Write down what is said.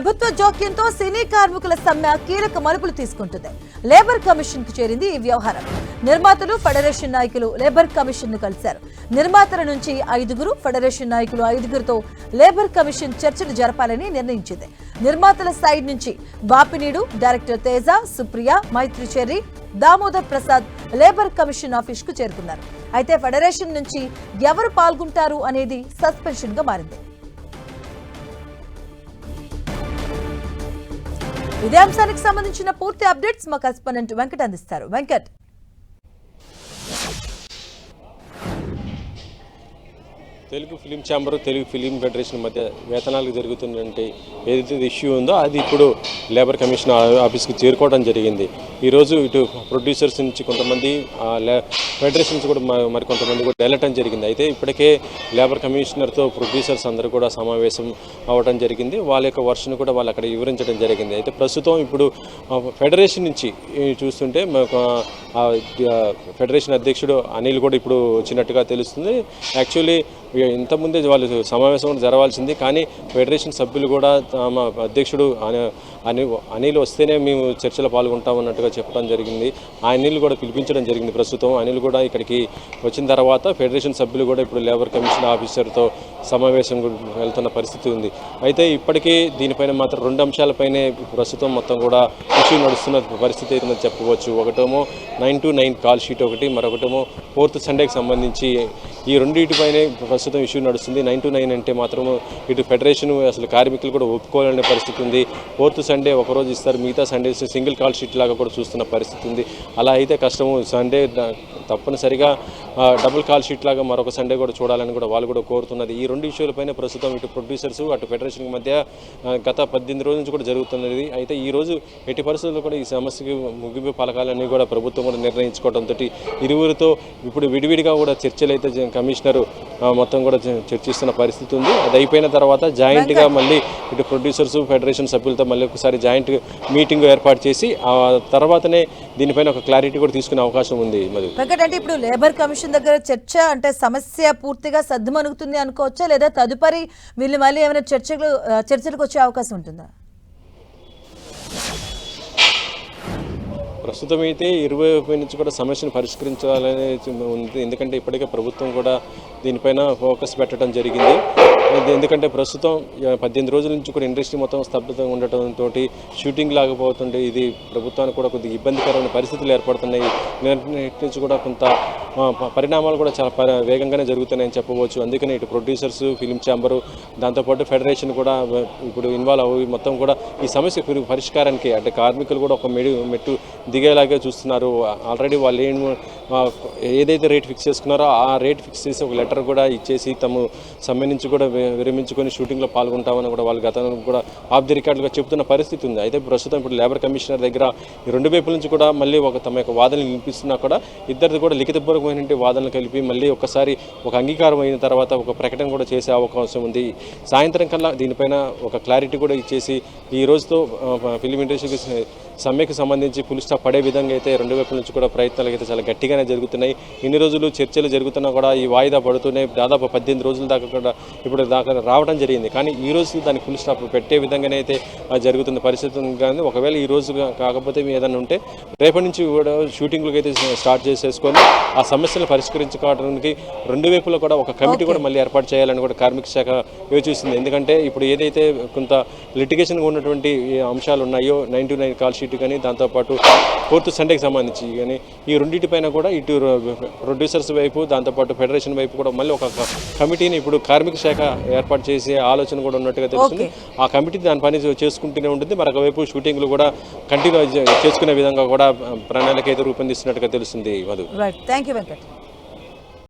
ప్రభుత్వ జోక్యంతో సినీ కార్మికుల సమ్మె కీలక మలుపులు తీసుకుంటుంది. లేబర్ కమిషన్కు చేరింది ఈ వ్యవహారం. నిర్మాతలు ఫెడరేషన్ నాయకులు లేబర్ కమిషన్ను కలిశారు. నిర్మాతల నుంచి ఐదుగురు ఫెడరేషన్ నాయకులు ఐదుగురితో లేబర్ కమిషన్ చర్చలు జరపాలని నిర్ణయించింది. నిర్మాతల సైడ్ నుంచి Bapineedu director Teja Supriya Mythri Cherry Damodar Prasad labour commission ఆఫీస్కు చేరుకున్నారు. అయితే ఫెడరేషన్ నుంచి ఎవరు పాల్గొంటారు అనేది సస్పెన్షన్గా మారింది. ఇదే అంశానికి సంబంధించిన పూర్తి అప్డేట్స్ మా కరెస్పాండెంట్ వెంకట్ అందిస్తారు. Venkat. Telugu film chamber Telugu film federation మధ్య వేతనాలకు జరుగుతున్నటువంటి ఏదైతే ఇష్యూ ఉందో అది ఇప్పుడు లేబర్ కమిషన్ ఆఫీస్కి చేరుకోవడం జరిగింది. ఈరోజు ఇటు ప్రొడ్యూసర్స్ నుంచి కొంతమంది ఆ, ఫెడరేషన్ నుంచి కూడా మరి కొంతమంది కూడా వెళ్ళటం జరిగింది. అయితే ఇప్పటికే లేబర్ కమిషనర్తో ప్రొడ్యూసర్స్ అందరూ కూడా సమావేశం అవ్వడం జరిగింది. వాళ్ళ యొక్క వర్షన్ కూడా వాళ్ళు అక్కడ వివరించడం జరిగింది. అయితే ప్రస్తుతం ఇప్పుడు ఫెడరేషన్ నుంచి చూస్తుంటే మాకు ఫెడరేషన్ అధ్యక్షుడు అనిల్ కూడా ఇప్పుడు వచ్చినట్టుగా తెలుస్తుంది. యాక్చువల్లీ ఇంతకుముందే వాళ్ళు సమావేశం కూడా జరగాల్సింది. కానీ ఫెడరేషన్ సభ్యులు కూడా తమ అధ్యక్షుడు అని- అనిల్ వస్తేనే మేము చర్చలో పాల్గొంటాం అన్నట్టుగా చెప్పడం జరిగింది. ఆ అనిల్ కూడా పిలిపించడం జరిగింది ప్రస్తుతం. అనిల్ కూడా ఇక్కడికి వచ్చిన తర్వాత ఫెడరేషన్ సభ్యులు కూడా ఇప్పుడు లేబర్ కమిషన్ ఆఫీసర్తో సమావేశం వెళ్తున్న పరిస్థితి ఉంది. అయితే ఇప్పటికీ దీనిపైన మాత్రం రెండు అంశాలపైనే ప్రస్తుతం మొత్తం కూడా ఇష్యూ నడుస్తున్న పరిస్థితి అయితే చెప్పవచ్చు ఒకటేమో nine to nine call sheet ఒకటి మరొకటేమో ఫోర్త్ సండేకి సంబంధించి ఈ రెండింటిపైనే ప్రస్తుతం ఇష్యూ నడుస్తుంది. నైన్ టు నైన్ అంటే మాత్రం ఇటు ఫెడరేషన్ అసలు కార్మికులు కూడా ఒప్పుకోవాలనే పరిస్థితి ఉంది. ఫోర్త్ సండే ఒకరోజు ఇస్తారు. మిగతా సండేస్ సింగిల్ కాల్ షీట్ లాగా కూడా చూస్తున్న పరిస్థితి ఉంది. అలా అయితే కష్టము. సండే తప్పనిసరిగా డబుల్ కాల్ షీట్ లాగా మరొక సండే కూడా చూడాలని కూడా వాళ్ళు కూడా కోరుతున్నది. ఈ రెండు ఇష్యూలపైన ప్రస్తుతం ఇటు ప్రొడ్యూసర్స్ అటు ఫెడరేషన్ మధ్య గత పద్దెనిమిది రోజుల నుంచి కూడా జరుగుతున్నది. అయితే ఈ రోజు ఎట్టి పరిస్థితుల్లో కూడా ఈ సమస్యకి ముగింపు పలకాలని కూడా ప్రభుత్వం కూడా నిర్ణయించుకోవడంతో ఇరువురితో ఇప్పుడు విడివిడిగా కూడా చర్చలు అయితే కమిషనరు కమిషనర్ మొత్తం కూడా చర్చిస్తున్న పరిస్థితి ఉంది. అది అయిపోయిన తర్వాత జాయింట్గా మళ్ళీ ఇటు ప్రొడ్యూసర్స్ ఫెడరేషన్ సభ్యులతో మళ్ళీ ఒకసారి జాయింట్ మీటింగ్ ఏర్పాటు చేసి ఆ తర్వాతనే దీనిపైన ఒక క్లారిటీ కూడా తీసుకునే అవకాశం ఉంది మధు. వెంకట్ అంటే ఇప్పుడు లేబర్ కమిషన్ దగ్గర చర్చ అంటే సమస్య పూర్తిగా సద్దుమణుగుతుంది అనుకోవచ్చా? లేదా తదుపరి వీళ్ళు మళ్ళీ ఏమైనా చర్చలు చర్చలకు వచ్చే అవకాశం ఉంటుందా? ప్రస్తుతం అయితే ఇరవై నుంచి కూడా సమస్యను పరిష్కరించాలని ఉంది. ఎందుకంటే ఇప్పటికే ప్రభుత్వం కూడా దీనిపైన ఫోకస్ పెట్టడం జరిగింది. ఎందుకంటే ప్రస్తుతం పద్దెనిమిది రోజుల నుంచి కూడా ఇండస్ట్రీ మొత్తం స్తబ్దతంగా ఉండటంతో షూటింగ్ లాగపోతుంటే ఇది ప్రభుత్వానికి కూడా కొద్దిగా ఇబ్బందికరమైన పరిస్థితులు ఏర్పడుతున్నాయి. నుంచి కూడా కొంత పరిణామాలు కూడా చాలా వేగంగానే జరుగుతున్నాయని చెప్పవచ్చు. అందుకనే ఇటు ప్రొడ్యూసర్స్ ఫిలిం ఛాంబరు దాంతోపాటు ఫెడరేషన్ కూడా ఇప్పుడు ఇన్వాల్వ్ అవి మొత్తం కూడా ఈ సమస్య పరిష్కారానికి అంటే కార్మికులు కూడా ఒక మెడి మెట్టు దిగేలాగే చూస్తున్నారు. ఆల్రెడీ వాళ్ళు ఏం ఏదైతే రేట్ ఫిక్స్ చేసుకున్నారో ఆ రేట్ ఫిక్స్ చేసి ఒక లెటర్ కూడా ఇచ్చేసి తమ సమ్మె నుంచి కూడా విరమించుకొని షూటింగ్లో పాల్గొంటామని కూడా వాళ్ళు గతంలో కూడా ఆఫ్ ది రికార్డులుగా చెబుతున్న పరిస్థితి ఉంది. అయితే ప్రస్తుతం ఇప్పుడు లేబర్ కమిషనర్ దగ్గర ఈ రెండు వైపుల నుంచి కూడా మళ్ళీ ఒక తమ యొక్క వాదనలు వినిపిస్తున్నా కూడా ఇద్దరిది కూడా లిఖితపూర్వకమైన వాదనలు కలిపి మళ్ళీ ఒకసారి ఒక అంగీకారం అయిన తర్వాత ఒక ప్రకటన కూడా చేసే అవకాశం ఉంది. సాయంత్రం కల్లా దీనిపైన ఒక క్లారిటీ కూడా ఇచ్చేసి ఈ రోజుతో ఫిలిం ఇండస్ట్రీకి సమ్మెకి సంబంధించి పులి స్టాప్ పడే విధంగా అయితే రెండు వైపుల నుంచి కూడా ప్రయత్నాలు అయితే చాలా గట్టిగానే జరుగుతున్నాయి. ఇన్ని రోజులు చర్చలు జరుగుతున్నా కూడా ఈ వాయిదా పడుతూనే దాదాపు పద్దెనిమిది రోజుల దాకా కూడా ఇప్పుడు దాకా రావడం జరిగింది. కానీ ఈ రోజు దానికి ఫుల్ స్టాప్ పెట్టే విధంగానే అయితే జరుగుతున్న పరిస్థితి కానీ ఒకవేళ ఈ రోజు కాకపోతే ఏదైనా ఉంటే రేపటి నుంచి కూడా షూటింగ్లకు అయితే స్టార్ట్ చేసేసుకొని ఆ సమస్యలు పరిష్కరించుకోవడానికి రెండు వైపులో కూడా ఒక కమిటీ కూడా మళ్ళీ ఏర్పాటు చేయాలని కూడా కార్మిక శాఖ యోచిస్తుంది. ఎందుకంటే ఇప్పుడు ఏదైతే కొంత లిటిగేషన్గా ఉన్నటువంటి అంశాలు ఉన్నాయో nine to nine call sheet కానీ దాంతోపాటు ఫోర్త్ సండేకి సంబంధించి కానీ ఈ రెండింటిపైన కూడా ఇటు ప్రొడ్యూసర్స్ వైపు దాంతోపాటు ఫెడరేషన్ వైపు కూడా మళ్ళీ ఒక కమిటీని ఇప్పుడు కార్మిక శాఖ ఏర్పాటు చేసే ఆలోచన కూడా ఉన్నట్టుగా తెలుస్తుంది. ఆ కమిటీ దాని పని చేసుకుంటూనే ఉంటుంది. మరొక వైపు షూటింగ్లు కూడా కంటిన్యూ చేసుకునే విధంగా కూడా ప్రణాళిక అయితే రూపొందిస్తున్నట్టుగా తెలుస్తుంది రైట్ థ్యాంక్ యూ వెంకట్